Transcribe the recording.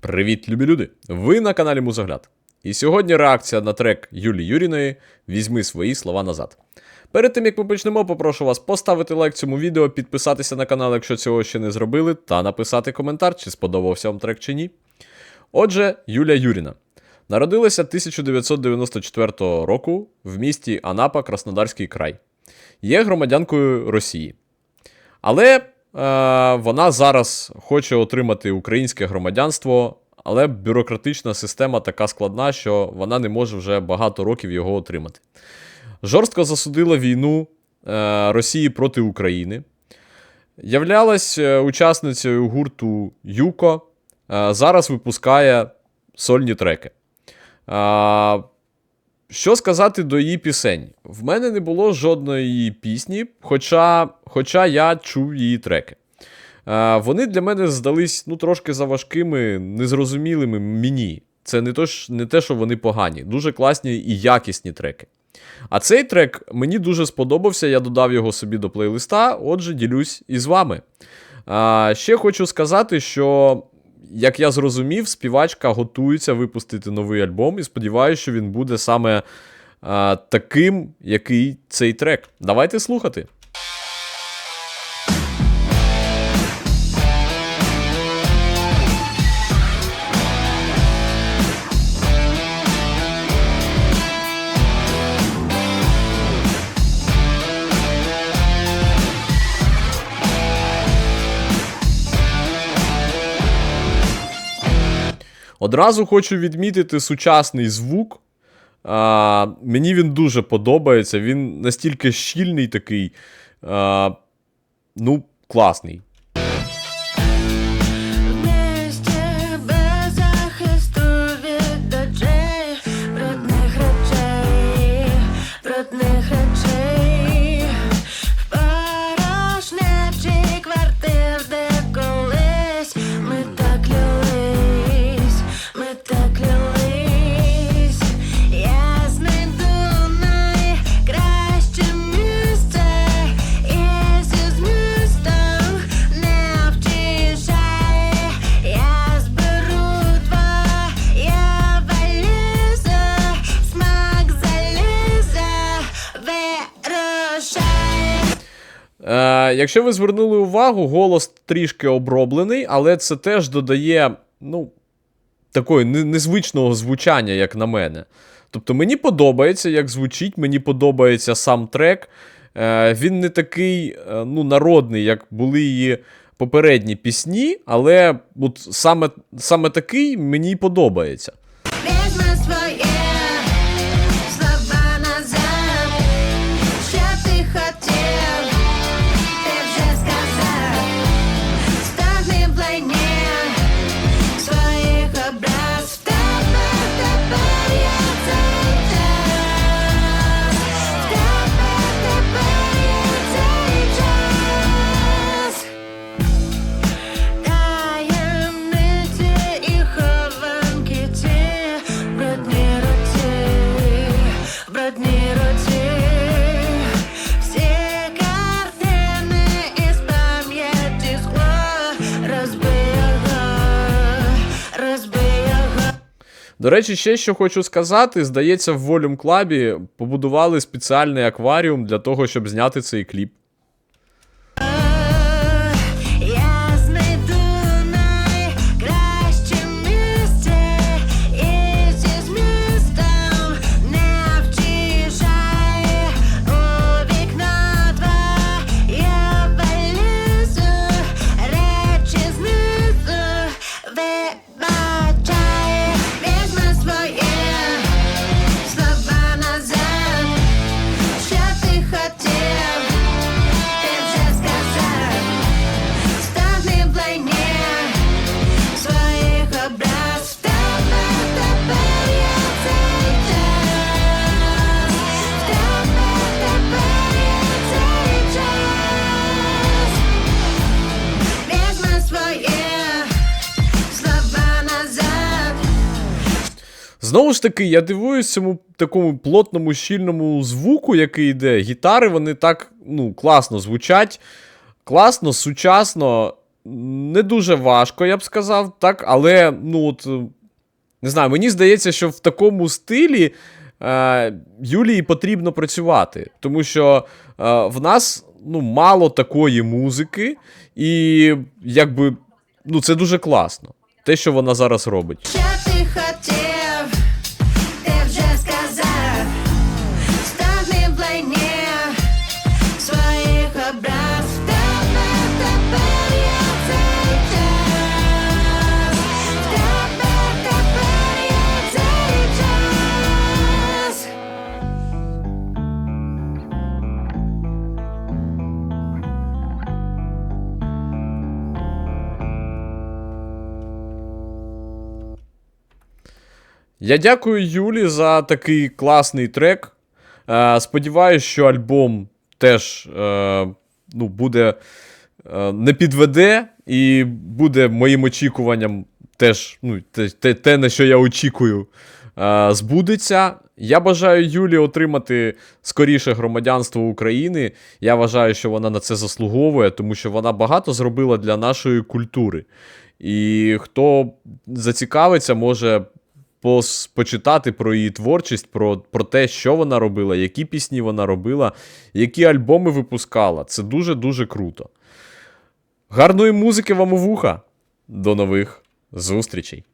Привіт, любі люди! Ви на каналі Музогляд. І сьогодні реакція на трек Юлії Юріної Візьми свої слова назад. Перед тим як ми почнемо, попрошу вас поставити лайк цьому відео, підписатися на канал, якщо цього ще не зробили, та написати коментар, чи сподобався вам трек чи ні. Отже, Юлія Юріна. Народилася 1994 року в місті Анапа, Краснодарський край. Є громадянкою Росії. Але вона зараз хоче отримати українське громадянство, але бюрократична система така складна, що вона не може вже багато років його отримати. Жорстко засудила війну е, Росії проти України. Являлась е, учасницею гурту Юко. Е, зараз випускає сольні треки. Е, що сказати до її пісень? В мене не було жодної пісні, хоча, хоча я чув її треки. Е, вони для мене здались ну, трошки заважкими, незрозумілими мені. Це не, то, не те, що вони погані, дуже класні і якісні треки. А цей трек мені дуже сподобався, я додав його собі до плейлиста, отже, ділюсь із вами. А, ще хочу сказати, що, як я зрозумів, співачка готується випустити новий альбом і сподіваюся, що він буде саме а, таким, який цей трек. Давайте слухати. Одразу хочу відмітити сучасний звук. А, мені він дуже подобається. Він настільки щільний такий. А, ну, класний. Е, якщо ви звернули увагу, голос трішки оброблений, але це теж додає, ну, такої незвичного звучання, як на мене. Тобто мені подобається, як звучить, мені подобається сам трек. Е, він не такий е, ну, народний, як були її попередні пісні, але от саме, саме такий мені подобається. До речі, ще що хочу сказати: здається, в Volume Club побудували спеціальний акваріум для того, щоб зняти цей кліп. Знову ж таки, я дивуюсь цьому такому плотному, щільному звуку, який йде. Гітари вони так ну, класно звучать, класно, сучасно. не дуже важко, я б сказав, так, але ну от. Не знаю, мені здається, що в такому стилі е, Юлії потрібно працювати, тому що е, в нас ну, мало такої музики, і якби ну, це дуже класно. Те, що вона зараз робить. Я дякую Юлі за такий класний трек. Е, сподіваюсь, що альбом теж е, ну, буде е, не підведе і буде моїм очікуванням теж ну, те, те, на що я очікую, збудеться. Я бажаю Юлі отримати скоріше громадянство України. Я вважаю, що вона на це заслуговує, тому що вона багато зробила для нашої культури. І хто зацікавиться, може пос, почитати про її творчість, про, про те, що вона робила, які пісні вона робила, які альбоми випускала. Це дуже-дуже круто. Гарної музики вам у вуха. До нових зустрічей!